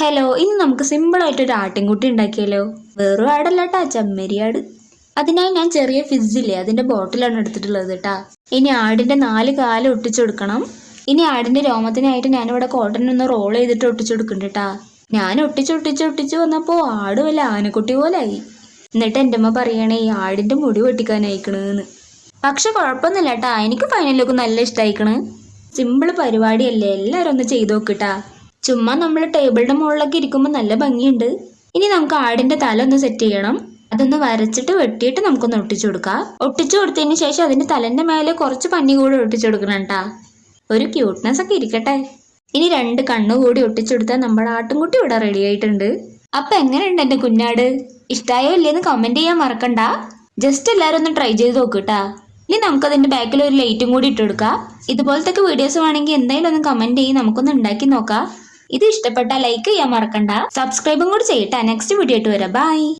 Hello ഇന്ന് നമുക്ക് simple ആയിട്ട് ഒരു ആട്ടിൻകുട്ടി ഉണ്ടാക്കിയാലോ? വേറൊരു ആടല്ല കേട്ടാ ചെമ്മരിയാട് അതിനായി ഞാൻ ചെറിയ ഫിസ്സില്ലേ അതിന്റെ ബോട്ടിലാണ് എടുത്തിട്ടുള്ളത് കേട്ടാ ഇനി ആടിന്റെ നാല് കാൽ ഒട്ടിച്ചു കൊടുക്കണം. ഇനി ആടിന്റെ രോമത്തിനായിട്ട് ഞാനിവിടെ കോട്ടൺ ഒന്ന് റോൾ ചെയ്തിട്ട് ഒട്ടിച്ചു കൊടുക്കുന്നുണ്ട് കേട്ടാ ഞാൻ ഒട്ടിച്ച് ഒട്ടിച്ച് ഒട്ടിച്ച് വന്നപ്പോ ആട് ആനക്കുട്ടി പോലായി. എന്നിട്ട് എന്റെ അമ്മ പറയണേ ഈ ആടിന്റെ മുടി വെട്ടിക്കാനായിക്കണെന്ന്. പക്ഷെ കുഴപ്പമൊന്നുമില്ല കേട്ടാ എനിക്ക് ഫൈനലൊക്കെ നല്ല ഇഷ്ടമായിക്കണ് സിമ്പിൾ പരിപാടിയല്ലേ എല്ലാവരും ഒന്ന് ചെയ്ത് നോക്കിട്ടാ ചുമ്മാ നമ്മൾ ടേബിളിന്റെ മുകളിലൊക്കെ ഇരിക്കുമ്പോൾ നല്ല ഭംഗിയുണ്ട്. ഇനി നമുക്ക് ആടിന്റെ തല ഒന്ന് സെറ്റ് ചെയ്യണം. അതൊന്ന് വരച്ചിട്ട് വെട്ടിയിട്ട് നമുക്കൊന്ന് ഒട്ടിച്ചു കൊടുക്കാം. ഒട്ടിച്ചു കൊടുത്തതിന് ശേഷം അതിന്റെ തലന്റെ മേലെ കുറച്ച് പഞ്ഞി കൂടി ഒട്ടിച്ചു കൊടുക്കണം കേട്ടാ. ഒരു ക്യൂട്ട്നെസ് ഒക്കെ ഇരിക്കട്ടെ. ഇനി രണ്ട് കണ്ണു കൂടി ഒട്ടിച്ചു കൊടുത്താൽ നമ്മുടെ ആട്ടുംകുട്ടി ഇവിടെ റെഡി ആയിട്ടുണ്ട്. അപ്പൊ എങ്ങനെയുണ്ട് എന്റെ കുഞ്ഞാട്? ഇഷ്ടായോ ഇല്ലേന്ന് കമന്റ് ചെയ്യാൻ മറക്കണ്ട. ജസ്റ്റ് എല്ലാവരും ഒന്ന് ട്രൈ ചെയ്ത് നോക്കൂട്ടാ ഇനി നമുക്ക് അതിന്റെ ബാക്കിൽ ഒരു ലൈറ്റും കൂടി ഇട്ട് കൊടുക്കാം. ഇതുപോലത്തെ വീഡിയോസ് വേണമെങ്കിൽ എന്തായാലും ഒന്ന് കമന്റ് ചെയ്യും നമുക്കൊന്ന് ഉണ്ടാക്കി നോക്കാം. ഇത് ഇഷ്ടപ്പെട്ട ലൈക്ക് ചെയ്യാൻ മറക്കണ്ട. സബ്സ്ക്രൈബും കൂടി ചെയ്യട്ടെ. നെക്സ്റ്റ് വീഡിയോ ആയിട്ട് വരാം. ബൈ